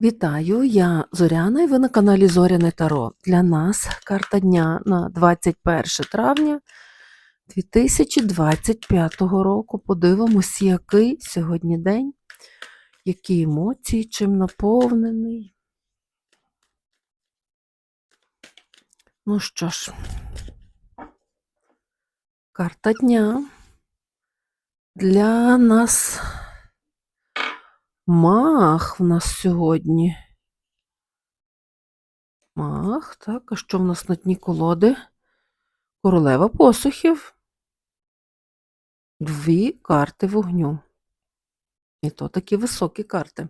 Вітаю, я Зоряна і ви на каналі Зоряне Таро. Для нас карта дня на 21 травня 2025 року. Подивимось, який сьогодні день, які емоції, чим наповнений. Ну що ж, карта дня для нас Мах в нас сьогодні. Мах, так, а що в нас на дні колоди? Королева посухів. Дві карти вогню. І то такі високі карти.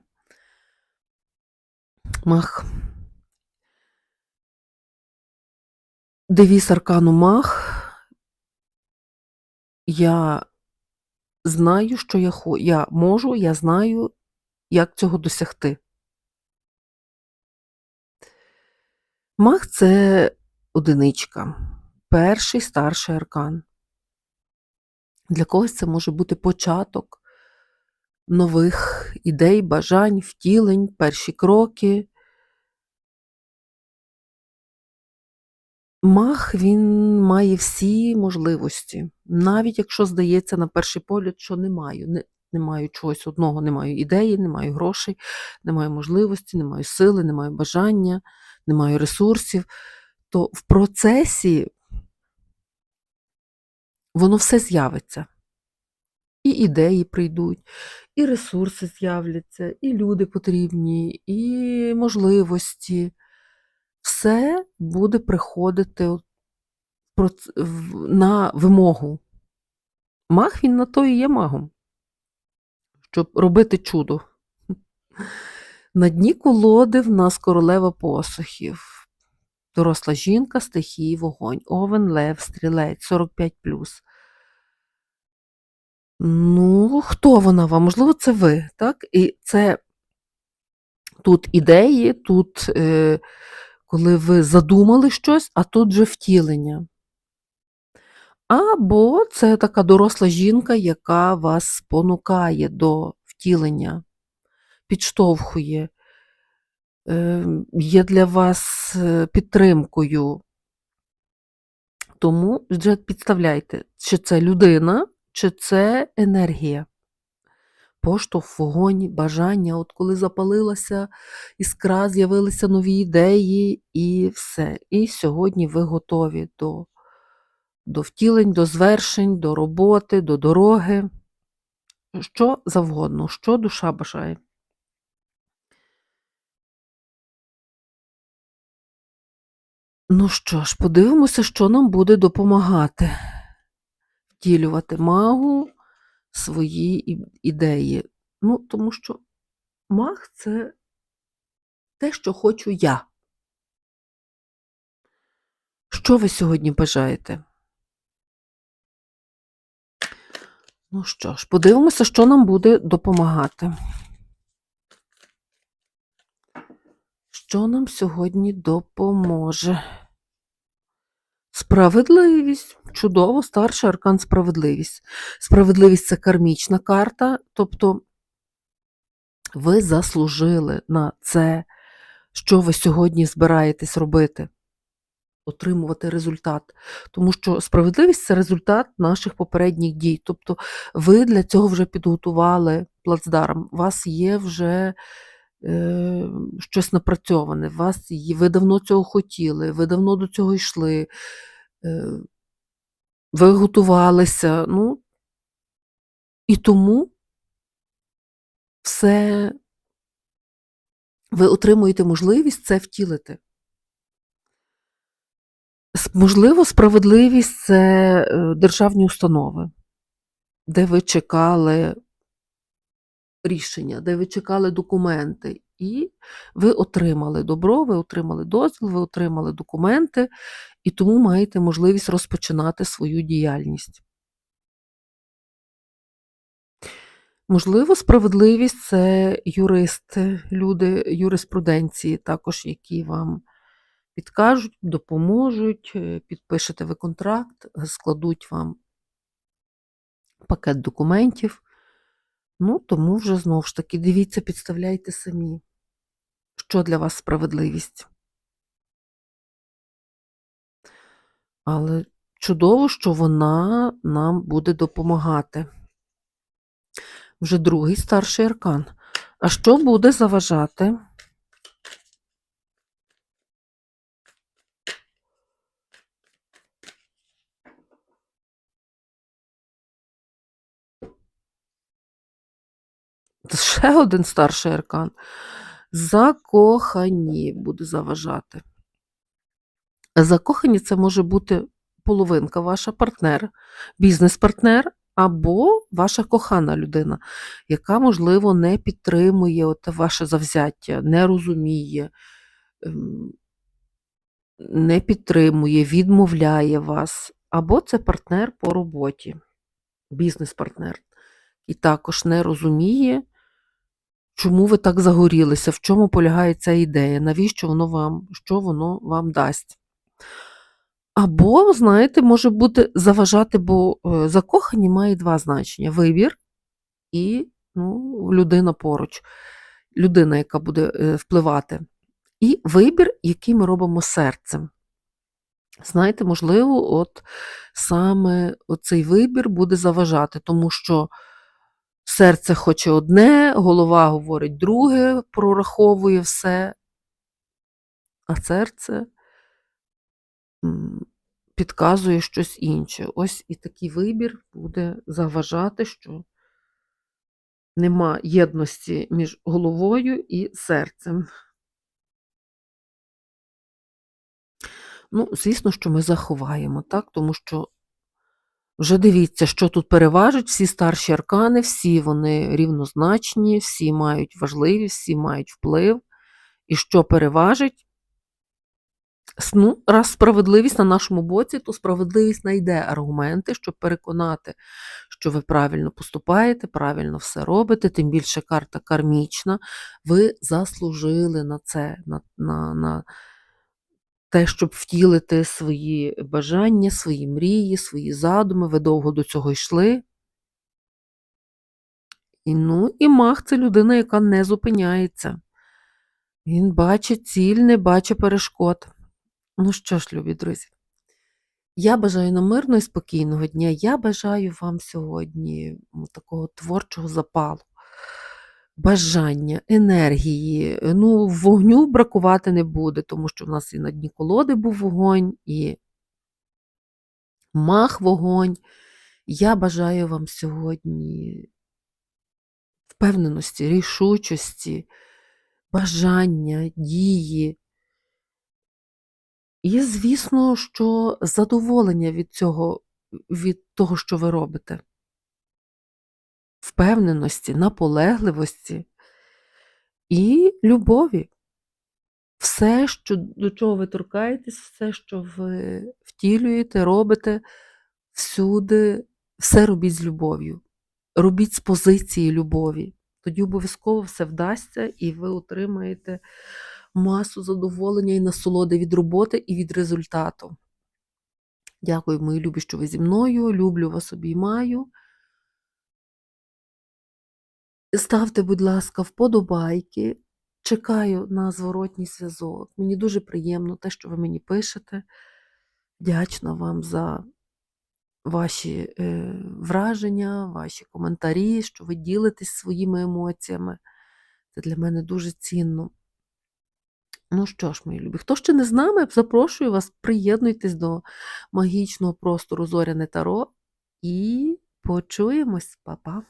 Мах. Девіз аркану Мах. Я знаю, що я. Я можу, я знаю, як цього досягти. Мах це одиничка, перший старший аркан. Для когось це може бути початок нових ідей, бажань, втілень, перші кроки. Мах він має всі можливості, навіть якщо здається на перший погляд, що не маю, не маю чогось одного, не маю ідеї, не маю грошей, не маю можливості, не маю сили, не маю бажання, не маю ресурсів, то в процесі воно все з'явиться. І ідеї прийдуть, і ресурси з'являться, і люди потрібні, і можливості. Все буде приходити на вимогу. Маг він на то і є магом, щоб робити чудо. На дні колоди в нас королева посухів. Доросла жінка, стихії, вогонь, овен, лев, стрілець, 45. Ну, хто вона вам? Можливо, це ви, так? І це тут ідеї, тут, е, коли ви задумали щось, а тут вже втілення. Або це така доросла жінка, яка вас спонукає до втілення, підштовхує, е, є для вас е, підтримкою. Тому вже підставляйте, чи це людина, чи це енергія. Поштовх, вогонь, бажання, от коли запалилася іскра, з'явилися нові ідеї і все. І сьогодні ви готові до, до втілень, до звершень, до роботи, до дороги. Що завгодно, що душа бажає. Ну що ж, подивимося, що нам буде допомагати втілювати магу свої ідеї. Ну, тому що маг це те, що хочу я. Що ви сьогодні бажаєте? Ну що ж, подивимося, що нам буде допомагати. Що нам сьогодні допоможе? Справедливість. Чудово, старший аркан справедливість. Справедливість це кармічна карта, тобто ви заслужили на це, що ви сьогодні збираєтесь робити, отримувати результат. Тому що справедливість це результат наших попередніх дій. Тобто ви для цього вже підготували плацдарм, у вас є вже е, щось напрацьоване, вас ви давно цього хотіли, ви давно до цього йшли, е, ви готувалися. Ну, і тому все ви отримуєте можливість це втілити. Можливо, справедливість це е, державні установи, де ви чекали рішення, де ви чекали документи, і ви отримали добро, ви отримали дозвіл, ви отримали документи, і тому маєте можливість розпочинати свою діяльність. Можливо, справедливість це юристи, люди юриспруденції, також які вам підкажуть, допоможуть, е, підпишете ви контракт, складуть вам пакет документів. Ну, тому вже знову ж таки, дивіться, підставляйте самі. що для вас справедливість. Але чудово, що вона нам буде допомагати. Вже другий старший аркан. А що буде заважати? Ще один старший аркан. Закохані буде заважати. Закохані це може бути половинка, ваша партнер, бізнес-партнер або ваша кохана людина, яка, можливо, не підтримує от ваше завзяття, не розуміє, ем, не підтримує, відмовляє вас. Або це партнер по роботі, бізнес-партнер, і також не розуміє, чому ви так загорілися, в чому полягає ця ідея, навіщо воно вам, що воно вам дасть. Або, знаєте, може бути заважати, бо е, закохані має два значення: вибір і ну, людина поруч, людина, яка буде е, впливати. І вибір, який ми робимо серцем. Знаєте, можливо, от саме цей вибір буде заважати, тому що серце хоче одне, голова говорить друге, прораховує все, а серце підказує щось інше. Ось і такий вибір буде заважати, що нема єдності між головою і серцем. Ну, звісно, що ми заховаємо, так? Тому що вже дивіться, що тут переважить, всі старші аркани, всі вони рівнозначні, всі мають важливість, всі мають вплив. І що переважить? Ну, раз справедливість на нашому боці, то справедливість знайде аргументи, щоб переконати, що ви правильно поступаєте, правильно все робите, тим більше карта кармічна. Ви заслужили на це, на, на, на те, щоб втілити свої бажання, свої мрії, свої задуми. Ви довго до цього йшли. І, ну, і маг це людина, яка не зупиняється. Він бачить ціль, не бачить перешкод. Ну що ж, любі друзі, я бажаю нам мирного і спокійного дня. Я бажаю вам сьогодні такого творчого запалу, бажання, енергії. Ну, вогню бракувати не буде, тому що в нас і на дні колоди був вогонь, і мах вогонь. Я бажаю вам сьогодні впевненості, рішучості, бажання, дії. І, звісно, що задоволення від цього, від того, що ви робите. Впевненості, наполегливості і любові. Все, що, до чого ви торкаєтесь, все, що ви втілюєте, робите, всюди, все робіть з любов'ю. Робіть з позиції любові. Тоді обов'язково все вдасться, і ви отримаєте масу задоволення і насолоди від роботи і від результату. Дякую, мої любі, що ви зі мною. Люблю вас, обіймаю. Ставте, будь ласка, вподобайки. Чекаю на зворотній зв'язок. Мені дуже приємно те, що ви мені пишете. Вдячна вам за ваші е, враження, ваші коментарі, що ви ділитесь своїми емоціями. Це для мене дуже цінно. Ну що ж, мої любі, хто ще не з нами, запрошую вас, приєднуйтесь до магічного простору Зоряне Таро і почуємось, Па-па!